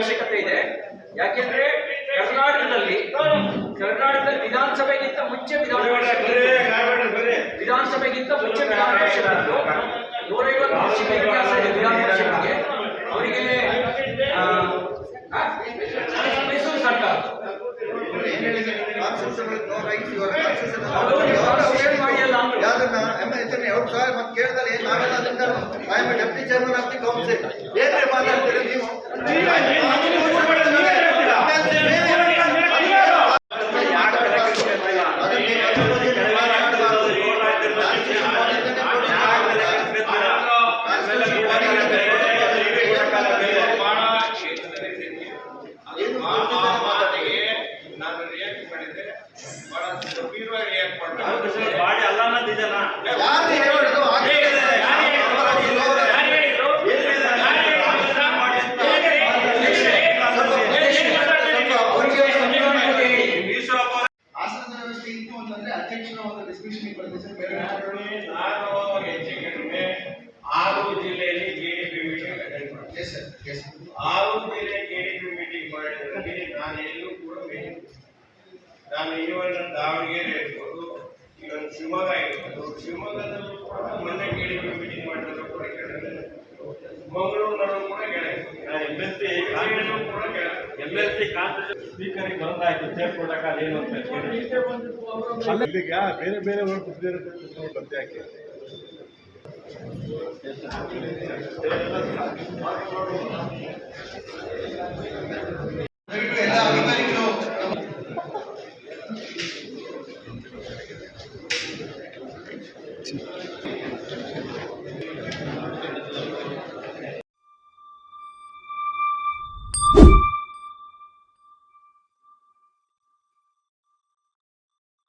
ಅವಶ್ಯಕತೆ ಇದೆ ಯಾಕೆಂದ್ರೆ ಕರ್ನಾಟಕದಲ್ಲಿ ಕರ್ನಾಟಕದಲ್ಲಿ ವಿಧಾನಸಭೆಗಿಂತ ಮುಂಚೆ ವಿಧಾನಸಭೆಗಿಂತ ಮುಂಚೆ ವಿಧಾನ ಪರಿಷತ್ ಇತ್ತು. ನೂರೈವತ್ತು ವರ್ಷಗಳ ಇತಿಹಾಸ ಇದೆ ವಿಧಾನ ಪರಿಷತ್ಗೆ ಅವರಿಗೆ ಮೈಸೂರು ಸರ್ಕಾರ ಅವರು ಕಾನ್ಸ್ಟಿಟ್ಯೂಷನ್ ಮಾಡಿಯಲ್ಲ ಅಂದ್ರು. Deputy chairman of the council ಏನ್ರಿ ಮಾತಾಡ್ತೀರಿ ಒಂದು ಡಿಸ್ಕಷನ್ ಬರುತ್ತೆ ಸರ್ ಬೇರೆ ನಾನು ಹೆಚ್ಚು ಕಡಿಮೆ ಆರು ಜಿಲ್ಲೆಯಲ್ಲಿ ಕೆಡಿಪಿ ಮೀಟಿಂಗ್ ಅಟೆಂಡ್ ಮಾಡಿದೆ ಸರ್ ಎಸ್ ಆರು ಜಿಲ್ಲೆ ಕೆಡಿಪಿ ಮೀಟಿಂಗ್ ಮಾಡಿದ್ರಲ್ಲಿ ನಾನು ಎಲ್ಲೂ ಕೂಡ ಮೀಟಿಂಗ್ ನಾನು ದಾವಣಗೆರೆ ಇರ್ಬೋದು ಇವನ್ ಶಿವಮೊಗ್ಗ ಇರ್ಬೋದು. ಶಿವಮೊಗ್ಗದಲ್ಲೂ ಕೂಡ ಮೊನ್ನೆ ಕೆಡಿಪಿ ಮೀಟಿಂಗ್ ಮಾಡಿದ್ರು ಕೂಡ ಎಸ್ಸಿ ಕಾನ್ಸ್ಟಿಟ್ಯೂಷನ್ ಸ್ಪೀಕರಿಗೆ ಬಂದಾಯ್ತು ಚೇರ್ ಕೊಡಕ ಏನು ಅಂತ ಅಲ್ಲಿಗ ಬೇರೆ ಬೇರೆ ಒಂದು ಬೇರೆ ಬೇರೆ ಬಂದೆ ಹಾಕಿ